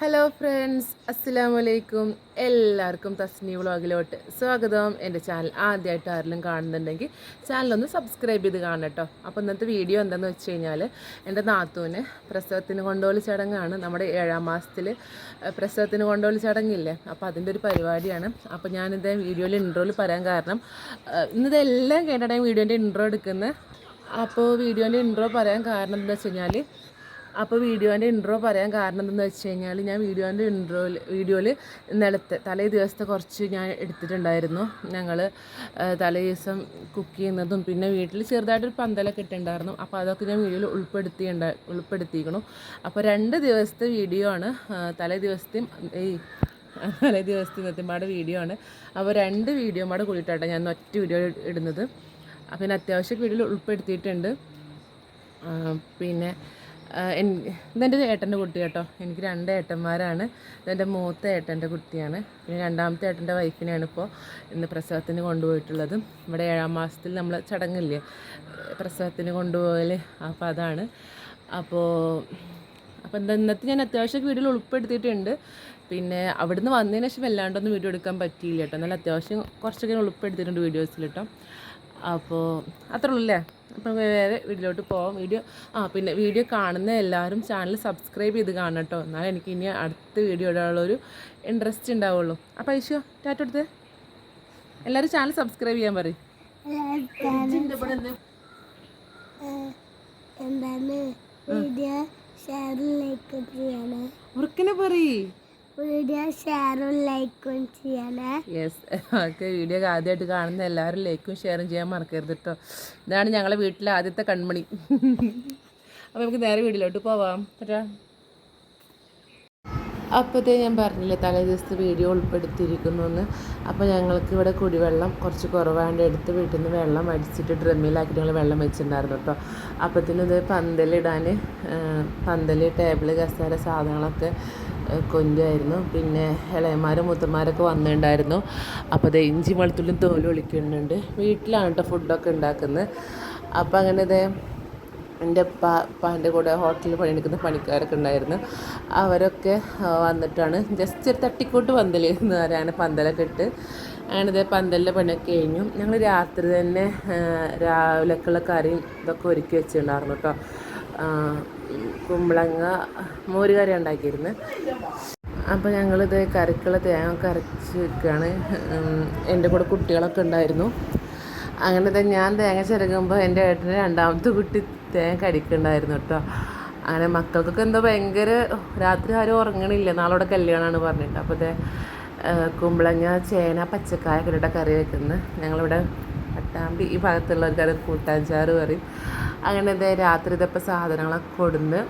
Hello friends അസ്സലാമു അലൈക്കും എല്ലാവർക്കും തസ്നി വ്ളോഗിലോട്ട് സ്വാഗതം. എന്റെ ചാനൽ ആദ്യമായിട്ട് ആരെങ്കിലും കാണുന്നുണ്ടെങ്കിൽ ചാനലൊന്ന് സബ്സ്ക്രൈബ് ചെയ്ത് കാണണം കേട്ടോ. അപ്പോൾ ഇന്നത്തെ വീഡിയോ എന്താണെന്ന് വെച്ച് കഴിഞ്ഞാൽ എന്റെ നാത്തൂന് പ്രസവത്തിന് കൊണ്ടുപോകൽ ചടങ്ങാണ്. നമ്മുടെ ഏഴാം മാസത്തിൽ പ്രസവത്തിന് കൊണ്ടുപോകൽ ചടങ്ങില്ലേ? അപ്പോൾ അതിന്റെ ഒരു പരിപാടിയാണ്. അപ്പോൾ ഞാനിത് വീഡിയോയിൽ ഇൻട്രോയിൽ പറയാൻ കാരണം ഇന്നിതെല്ലാം കേട്ടിട്ടാണ് വീഡിയോന്റെ ഇൻട്രോ എടുക്കുന്നത്. അപ്പോൾ വീഡിയോന്റെ ഇൻട്രോ പറയാൻ കാരണം എന്താ വെച്ച് കഴിഞ്ഞാൽ അപ്പോൾ വീഡിയോന്റെ ഇൻട്രോ പറയാൻ കാരണം എന്തെന്ന് വെച്ച് കഴിഞ്ഞാൽ ഞാൻ വീഡിയോന്റെ ഇൻട്രോയിൽ വീഡിയോയിൽ നിലത്തെ തലേ ദിവസത്തെ കുറച്ച് ഞാൻ എടുത്തിട്ടുണ്ടായിരുന്നു. ഞങ്ങൾ തലേ ദിവസം കുക്ക് ചെയ്യുന്നതും പിന്നെ വീട്ടിൽ ചെറുതായിട്ടൊരു പന്തലൊക്കെ ഇട്ടുണ്ടായിരുന്നു അപ്പോൾ അതൊക്കെ ഞാൻ വീഡിയോയിൽ ഉൾപ്പെടുത്തിയുണ്ട ഉൾപ്പെടുത്തിയിരിക്കണം അപ്പോൾ രണ്ട് ദിവസത്തെ വീഡിയോ ആണ് തലേ ദിവസത്തെയും ഈ തലേ ദിവസത്തെ ഇന്നത്തെ വീഡിയോ ആണ്. അപ്പോൾ രണ്ട് വീഡിയോ പാടെ കൂടിയിട്ടാണ് ഞാൻ ഒറ്റ വീഡിയോ ഇടുന്നത്. അപ്പം അത്യാവശ്യം വീഡിയോയിൽ ഉൾപ്പെടുത്തിയിട്ടുണ്ട്. പിന്നെ ഇതെന്റെ ഏട്ടന്റെ കുട്ടി കേട്ടോ. എനിക്ക് രണ്ട് ഏട്ടന്മാരാണ്. ഇതെന്റെ മൂത്ത ഏട്ടന്റെ കുട്ടിയാണ്. പിന്നെ രണ്ടാമത്തെ ഏട്ടന്റെ വൈഫിനെയാണ് ഇപ്പോൾ ഇന്ന് പ്രസവത്തിന് കൊണ്ടുപോയിട്ടുള്ളത്. ഇവിടെ ഏഴാം മാസത്തിൽ നമ്മൾ ചടങ്ങില്ലേ? പ്രസവത്തിന് കൊണ്ടുപോകൽ അപ്പോൾ അതാണ്. അപ്പോൾ അപ്പോൾ എന്താ ഇന്നത്തെ ഞാൻ അത്യാവശ്യം വീഡിയോയിൽ ഉൾപ്പെടുത്തിയിട്ടുണ്ട് പിന്നെ അവിടുന്ന് വന്നതിന് ശേഷം വല്ലാണ്ടൊന്നും വീഡിയോ എടുക്കാൻ പറ്റിയില്ല കേട്ടോ. എന്നാലും അത്യാവശ്യം കുറച്ചൊക്കെ ഉൾപ്പെടുത്തിയിട്ടുണ്ട് വീഡിയോസിൽ കേട്ടോ. അപ്പോൾ അത്രേ ഉള്ളൂ അല്ലേ? അപ്പം വേറെ വീഡിയോയിലോട്ട് പോവാം. വീഡിയോ ആ പിന്നെ വീഡിയോ കാണുന്ന എല്ലാവരും ചാനൽ സബ്സ്ക്രൈബ് ചെയ്ത് കാണണം കേട്ടോ എന്നാലും എനിക്ക് ഇനി അടുത്ത വീഡിയോ ഇടാനുള്ളൊരു ഇൻട്രസ്റ്റ് ഉണ്ടാവുള്ളൂ. അപ്പോൾ ഐശോ ടാറ്റ എടുത്ത് എല്ലാവരും ചാനൽ സബ്സ്ക്രൈബ് ചെയ്യാൻ പറയും. എന്താണ്? വീഡിയോ ഷെയർ ലൈക്ക് ചെയ്യണേ. ഉറക്കനെ പറയ്. വീഡിയോ ഷെയറും ലൈക്കും ചെയ്യണേ. യെസ് ഓക്കെ വീഡിയോ ആദ്യമായിട്ട് കാണുന്ന എല്ലാവരും ലൈക്കും ഷെയറും ചെയ്യാൻ മറക്കരുത് കേട്ടോ ഇതാണ് ഞങ്ങളെ വീട്ടിലെ ആദ്യത്തെ കൺമണി. അപ്പോൾ നമുക്ക് നേരെ വീട്ടിലോട്ട് പോവാം. പറ്റാ. അപ്പോഴത്തേ ഞാൻ പറഞ്ഞില്ലേ തലേ ദിവസത്തെ വീഡിയോ ഉൾപ്പെടുത്തിയിരിക്കുന്നു എന്ന് അപ്പോൾ ഞങ്ങൾക്ക് ഇവിടെ കുടിവെള്ളം കുറച്ച് കുറവാണ്ട് എടുത്ത് വീട്ടിൽ നിന്ന് വെള്ളം അടിച്ചിട്ട് ഡ്രമ്മിലാക്കിയിട്ട് ഞങ്ങൾ വെള്ളം വെച്ചിട്ടുണ്ടായിരുന്നു കേട്ടോ അപ്പോഴത്തേനും ഇത് പന്തലിടാൻ പന്തൽ ടേബിൾ കസേര സാധനങ്ങളൊക്കെ ഏഹ് കൊണ്ടുമായിരുന്നു പിന്നെ ഇളയന്മാരും മുത്തന്മാരൊക്കെ വന്നിട്ടുണ്ടായിരുന്നു. അപ്പോൾ അത് ഇഞ്ചി വെളുത്തുള്ളിയും തോലും ഒളിക്കുന്നുണ്ട്. വീട്ടിലാണ് കേട്ടോ ഫുഡൊക്കെ ഉണ്ടാക്കുന്നത്. അപ്പോൾ അങ്ങനെ ഇതേ എന്റെ പാ ഉപ്പാന്റെ കൂടെ ഹോട്ടലിൽ പണിയെടുക്കുന്ന പണിക്കാരൊക്കെ ഉണ്ടായിരുന്നു. അവരൊക്കെ വന്നിട്ടാണ്. ജസ്റ്റ് ഒരു തട്ടിക്കൂട്ട് പന്തലിൽ എന്ന് പറയാൻ പന്തലൊക്കെ ഇട്ട്. അങ്ങനെ ഇതേ പന്തലിന്റെ പണിയൊക്കെ കഴിഞ്ഞു. ഞങ്ങൾ രാത്രി തന്നെ രാവിലെക്കുള്ള കറിയും ഇതൊക്കെ ഒരുക്കി വെച്ചിട്ടുണ്ടായിരുന്നു കേട്ടോ കുമ്പളങ്ങ മോര് കറി ഉണ്ടാക്കിയിരുന്നു. അപ്പോൾ ഞങ്ങളിത് കറിക്കുള്ള തേങ്ങ ഒക്കെ അരച്ച് വെക്കുകയാണ് എന്റെ കൂടെ കുട്ടികളൊക്കെ ഉണ്ടായിരുന്നു. അങ്ങനെ തന്നെ ഞാൻ തേങ്ങ ചിരകുമ്പോൾ എന്റെ ഏട്ടന് രണ്ടാമത്തെ കുട്ടി തേങ്ങ കടിക്കുന്നുണ്ടായിരുന്നു കേട്ടോ. അങ്ങനെ മക്കൾക്കൊക്കെ എന്തോ ഭയങ്കര രാത്രി ആരും ഉറങ്ങണില്ല. നാളോടെ കല്യാണമാണ് പറഞ്ഞിട്ട്. അപ്പോൾ കുമ്പളങ്ങ ചേന പച്ചക്കായ കറി വെക്കുന്നത് ഞങ്ങളിവിടെ പട്ടാമ്പി ഈ ഭാഗത്തുള്ളവർക്കത് കൂട്ടാഞ്ചാറ് പറയും. അങ്ങനെ ഇതേ രാത്രി ഇതപ്പോൾ സാധനങ്ങളൊക്കെ കൊടുന്ന്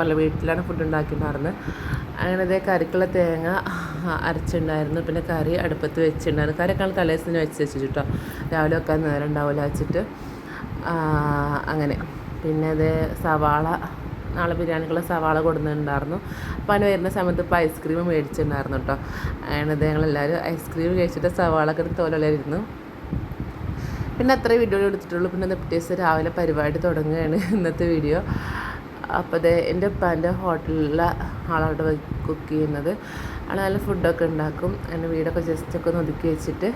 പല വീട്ടിലാണ് ഫുഡ് ഉണ്ടാക്കിയിട്ടുണ്ടായിരുന്നത് അങ്ങനെ ഇതേ കറിക്കുള്ള തേങ്ങ അരച്ചിട്ടുണ്ടായിരുന്നു പിന്നെ കറി അടുപ്പത്ത് വെച്ചിട്ടുണ്ടായിരുന്നു കറിയൊക്കെ തലേസിന് വെച്ച് വെച്ചു കേട്ടോ രാവിലെ വെക്കാൻ നേരം ഉണ്ടാവില്ല വെച്ചിട്ട്. അങ്ങനെ. പിന്നെ ഇത് സവാള നാളെ ബിരിയാണിക്കുള്ള സവാള കൊടുക്കുന്നുണ്ടായിരുന്നു അപ്പോൾ അതിന് വരുന്ന സമയത്ത് ഇപ്പോൾ ഐസ്ക്രീം മേടിച്ചിട്ടുണ്ടായിരുന്നു കേട്ടോ അങ്ങനെ ഞങ്ങളെല്ലാവരും ഐസ്ക്രീം കഴിച്ചിട്ട് സവാള ഒക്കെ തോലല്ലായിരുന്നു പിന്നെ അത്ര വീഡിയോ എടുത്തിട്ടുള്ളൂ. പിന്നെ ഇന്ന് പിറ്റേ ദിവസം രാവിലെ പരിപാടി തുടങ്ങുകയാണ് ഇന്നത്തെ വീഡിയോ അപ്പോൾ അതെ എന്റെ ഉപ്പാന്റെ ഹോട്ടലിലെ ആളവിടെ കുക്ക് ചെയ്യുന്നത്. ആൾ നല്ല ഫുഡൊക്കെ ഉണ്ടാക്കും. എന്റെ വീടൊക്കെ ജസ്റ്റ് ഒക്കെ ഒതുക്കി വെച്ചിട്ട്.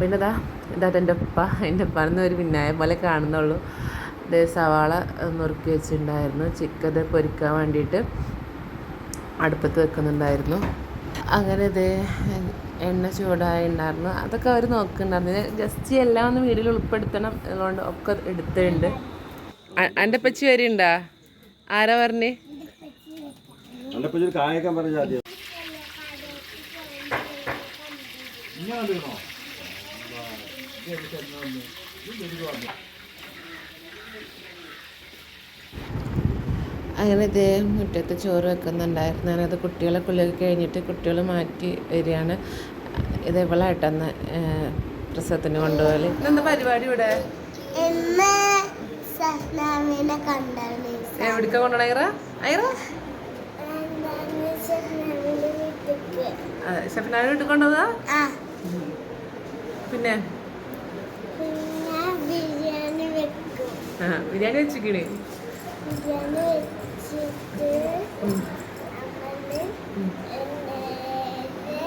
പിന്നെ ഇതാ ഇതാ എന്റെ ഉപ്പ. എന്റെ ഉപ്പാന്ന് ഒരു പിന്നായ പോലെ കാണുന്നുള്ളൂ. ഇത് സവാള നുറുക്കി വെച്ചിട്ടുണ്ടായിരുന്നു. ചിക്കൻ പൊരിക്കാൻ വേണ്ടിയിട്ട് അടുപ്പത്ത് വെക്കുന്നുണ്ടായിരുന്നു. അങ്ങനെ ഇത് എണ്ണ ചൂടായി ഉണ്ടായിരുന്നു അതൊക്കെ അവർ നോക്കുന്നുണ്ടായിരുന്നു ജസ്റ്റ് എല്ലാം ഒന്ന് വീഡിയോയിൽ ഉൾപ്പെടുത്തണം അതുകൊണ്ട് ഒക്കെ എടുത്തിട്ടുണ്ട്. എന്റെ പച്ചി വരെയുണ്ടാ ആരാ പറഞ്ഞേ? അങ്ങനെ ഇതേ മുറ്റത്ത് ചോറ് വെക്കുന്നുണ്ടായിരുന്നു. ഞാനത് കുട്ടികളെ കുളിയൊക്കെ കഴിഞ്ഞിട്ട് കുട്ടികൾ മാറ്റി വരികയാണ്. ഇതേപോലെയായിട്ടന്ന് പ്രസവത്തിന് കൊണ്ടുപോകൽ. എന്താ പരിപാടി ഇവിടെ? എവിടേക്കാ ഐറ? ഐറ? വീട്ടിൽ കൊണ്ടുപോകാ? ആ. പിന്നെ? ബിരിയാണി വെച്ചിക്കണേ. ബിരിയാണി വെച്ചിട്ട്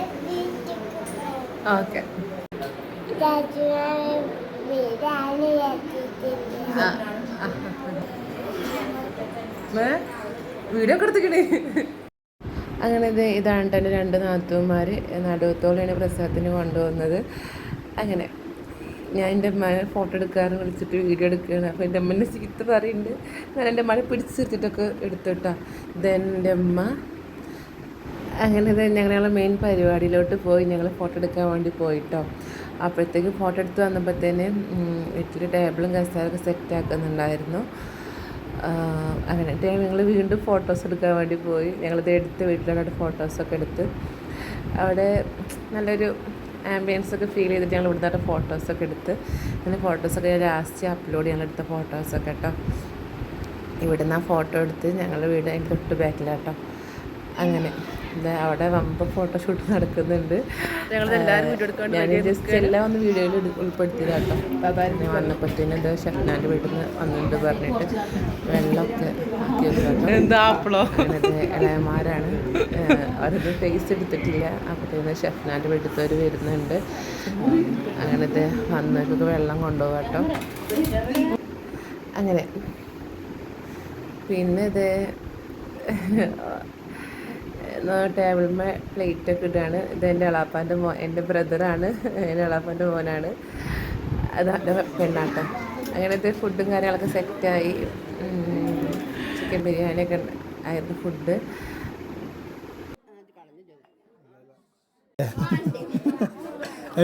വീട്ടിലേക്ക് പോകും ഓക്കെ. വീഡിയോ ഒക്കെ എടുത്തിക്കണേ. അങ്ങനെ ഇത് ഇതാണ് എന്റെ രണ്ട് നാത്തുമാർ നടുവത്തോളാണ് പ്രസവത്തിന് കൊണ്ടുപോകുന്നത് അങ്ങനെ ഞാൻ എന്റെ അമ്മനെ ഫോട്ടോ എടുക്കാറ് വിളിച്ചിട്ട് വീഡിയോ എടുക്കുകയാണ്. അപ്പോൾ എന്റെ അമ്മേന്റെ ചീത്ത പറയുന്നുണ്ട്. ഞാൻ എന്റെ അമ്മനെ പിടിച്ച് നിർത്തിയിട്ടൊക്കെ എടുത്തുട്ടാ ഇത് എന്റെ അമ്മ അങ്ങനെ ഞങ്ങൾ ഞങ്ങൾ മെയിൻ പരിപാടിയിലോട്ട് പോയി. ഞങ്ങൾ ഫോട്ടോ എടുക്കാൻ വേണ്ടി പോയിട്ടോ. അപ്പോഴത്തേക്ക് ഫോട്ടോ എടുത്ത് വന്നപ്പോഴത്തേന് ഇത്തിരി ടേബിളും കസാരൊക്കെ സെറ്റ് ആക്കുന്നുണ്ടായിരുന്നു. അങ്ങനെ ഞങ്ങൾ വീണ്ടും ഫോട്ടോസ് എടുക്കാൻ വേണ്ടി പോയി. ഞങ്ങളിത് എടുത്ത് വീട്ടിലോട്ട് ഫോട്ടോസൊക്കെ എടുത്ത്. അവിടെ നല്ലൊരു ആംബിയൻസ് ഒക്കെ ഫീൽ ചെയ്തിട്ട് ഞങ്ങൾ ഇവിടുത്തെ ഫോട്ടോസൊക്കെ എടുത്ത്. അങ്ങനെ ഫോട്ടോസൊക്കെ ഞാൻ ലാസ്റ്റ് അപ്ലോഡ് ചെയ്യാൻ എടുത്ത ഫോട്ടോസൊക്കെ കേട്ടോ. ഇവിടുന്ന് ആ ഫോട്ടോ എടുത്ത് ഞങ്ങളുടെ വീട് അതിന്റെ തൊട്ട് ബാക്കിലാട്ടോ അങ്ങനെ. അവിടെ വമ്പ ഫോട്ടോഷൂട്ട് നടക്കുന്നുണ്ട്. ഞാൻ ജസ്റ്റ് എല്ലാം ഒന്ന് വീഡിയോയിൽ ഉൾപ്പെടുത്തിയതാട്ടോ. ഞാൻ വന്നപ്പോഴത്തേനും എന്താ ഷഫ്നാന്റെ വീട്ടിൽ നിന്ന് വന്നിട്ടുണ്ട് പറഞ്ഞിട്ട് വെള്ളമൊക്കെ ഇളയന്മാരാണ് അവരത് ഫേസ് എടുത്തിട്ടില്ല. അപ്പോഴത്തേന് ഷഫ്നാന്റെ വീട്ടിൽ വരുന്നുണ്ട്. അങ്ങനത്തെ വന്നവർക്കൊക്കെ വെള്ളം കൊണ്ടുപോകാട്ടോ. അങ്ങനെ. പിന്നെ ഇത് ടേബിളിന്മേ പ്ലേറ്റ് ഒക്കെ ഇടുകയാണ് ഇത് എന്റെ എളാപ്പാന്റെ മോ എന്റെ ബ്രദറാണ് എന്റെ എളാപ്പാന്റെ മോനാണ്. അത് എന്റെ പെണ്ണാട്ടം. അങ്ങനത്തെ ഫുഡും കാര്യങ്ങളൊക്കെ സെറ്റായി ചിക്കൻ ബിരിയാണിയൊക്കെ ആയിരുന്നു ഫുഡ്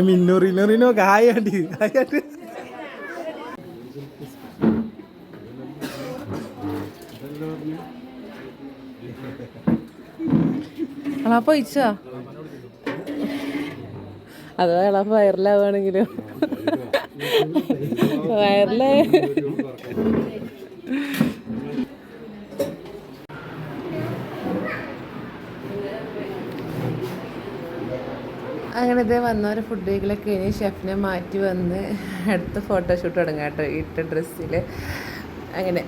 മിന്നു റിനു റിനു എളാപ്പ ഒഴിച്ചോ അത് എളാപ്പ വയറിലാവുകയാണെങ്കിലും. വയറിലായ അങ്ങനെ ഇതേ വന്നവർ ഫുഡ് കഴിക്കലൊക്കെ കഴിഞ്ഞ് ഷെഫിനെ മാറ്റി വന്ന് അടുത്ത ഫോട്ടോഷൂട്ട് തുടങ്ങാം കേട്ടോ ഇട്ട ഡ്രസ്സിൽ അങ്ങനെ.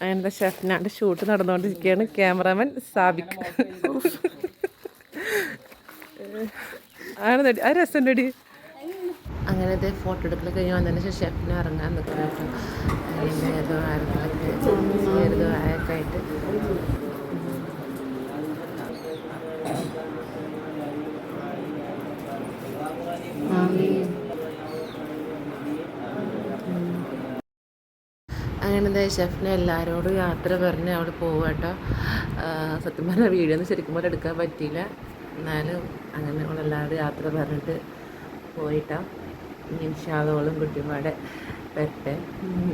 അങ്ങനത്തെ ഷെഫിനാണ്ട് ഷൂട്ട് നടന്നുകൊണ്ടിരിക്കുകയാണ്. ക്യാമറാമാൻ സാബിക് ആണ് ആ രസം അടി അങ്ങനത്തെ ഫോട്ടോ എടുക്കൽ കഴിഞ്ഞ് വന്നതിന് ശേഷം ഷെഫിനെ ഇറങ്ങാൻ നിൽക്കണം ഏതോ ആരൊക്കെ ഏതോ ആയൊക്കെ ആയിട്ട് അങ്ങനെ ഷെഫിനെ എല്ലാവരോടും യാത്ര പറഞ്ഞ് അവിടെ പോകും കേട്ടോ സത്യം പറഞ്ഞാൽ വീഡിയോ ഒന്നും ശരിക്കും പോലെ എടുക്കാൻ പറ്റിയില്ല. എന്നാലും അങ്ങനെ നമ്മളെല്ലാവരും യാത്ര പറഞ്ഞിട്ട് പോയിട്ടാ. നിമിഷാദോളും കുട്ടിമാടെ ഉം.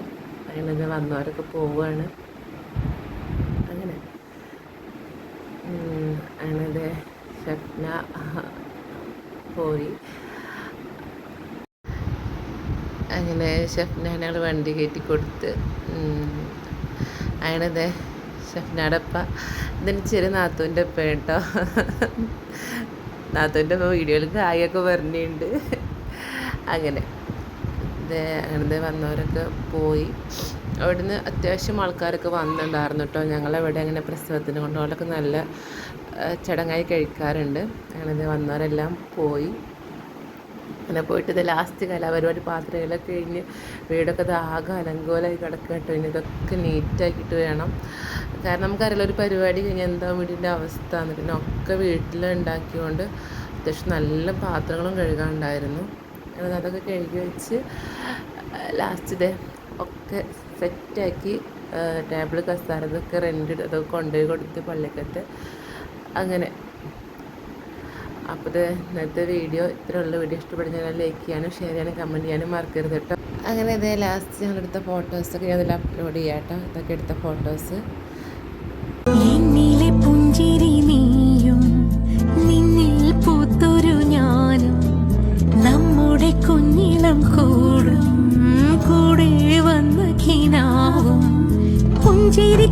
അങ്ങനെ വന്നവരൊക്കെ പോവുകയാണ് അങ്ങനെ. അങ്ങനെ ഷെഫ്ന പോയി. അങ്ങനെ ഷെഫിനെ ഞങ്ങൾ വണ്ടി കയറ്റി കൊടുത്ത് ഉം. അങ്ങനെ അതെ ഷെഫിനാടെ അപ്പ ഇതിന് ചെറിയ നാത്തൂന്റെ അപ്പ കേട്ടോ. നാത്തൂന്റെ അപ്പ വീഡിയോയിൽ കായൊക്കെ പറഞ്ഞിട്ടുണ്ട്. അങ്ങനെ ഇത് അങ്ങനത്തെ വന്നവരൊക്കെ പോയി. അവിടുന്ന് അത്യാവശ്യം ആൾക്കാരൊക്കെ വന്നിട്ടുണ്ടായിരുന്നു കേട്ടോ. ഞങ്ങളവിടെ അങ്ങനെ പ്രസവത്തിന് കൊണ്ടുപോകലൊക്കെ നല്ല ചടങ്ങായി കഴിക്കാറുണ്ട്. അങ്ങനെ വന്നവരെല്ലാം പോയി. അങ്ങനെ പോയിട്ട് ഇത് ലാസ്റ്റ് കലാപരിപാടി പാത്രങ്ങളൊക്കെ കഴിഞ്ഞ് വീടൊക്കെ ആകെ അലങ്കോലമായി കിടക്കുക കേട്ടോ. ഇനി ഇതൊക്കെ നീറ്റാക്കിയിട്ട് വേണം. കാരണം നമുക്കറിയില്ല ഒരു പരിപാടി കഴിഞ്ഞാൽ എന്താ വീടിന്റെ അവസ്ഥ എന്ന്. പിന്നെ ഒക്കെ വീട്ടിൽ ഉണ്ടാക്കിയോണ്ട് അത്യാവശ്യം നല്ല പാത്രങ്ങളും കഴുകാനുണ്ടായിരുന്നു. അങ്ങനെ അതൊക്കെ കഴുകി വെച്ച് ലാസ്റ്റ് ഡേ ഒക്കെ സെറ്റാക്കി ടേബിൾ കസാര ഇതൊക്കെ റെന്റ് അതൊക്കെ കൊണ്ടുപോയി കൊടുത്ത് പള്ളിക്കത്ത് അങ്ങനെ അപ്പോൾ ഇത് ഇന്നത്തെ വീഡിയോ ഇത്രയുള്ള വീഡിയോ ഇഷ്ടപ്പെടുന്ന ലൈക്ക് ചെയ്യാനും ഷെയർ ചെയ്യാനും കമന്റ് ചെയ്യാനും മറക്കരുത് കേട്ടോ. അങ്ങനെ ഇതേ ലാസ്റ്റ് ഞങ്ങൾ എടുത്ത ഫോട്ടോസൊക്കെ ഞാൻ അപ്ലോഡ് ചെയ്യാം കേട്ടോ. ഇതൊക്കെ എടുത്ത ഫോട്ടോസ് പുഞ്ചിരി നീയും നിന്നിൽ കൂടും കൂടെ പുഞ്ചിരി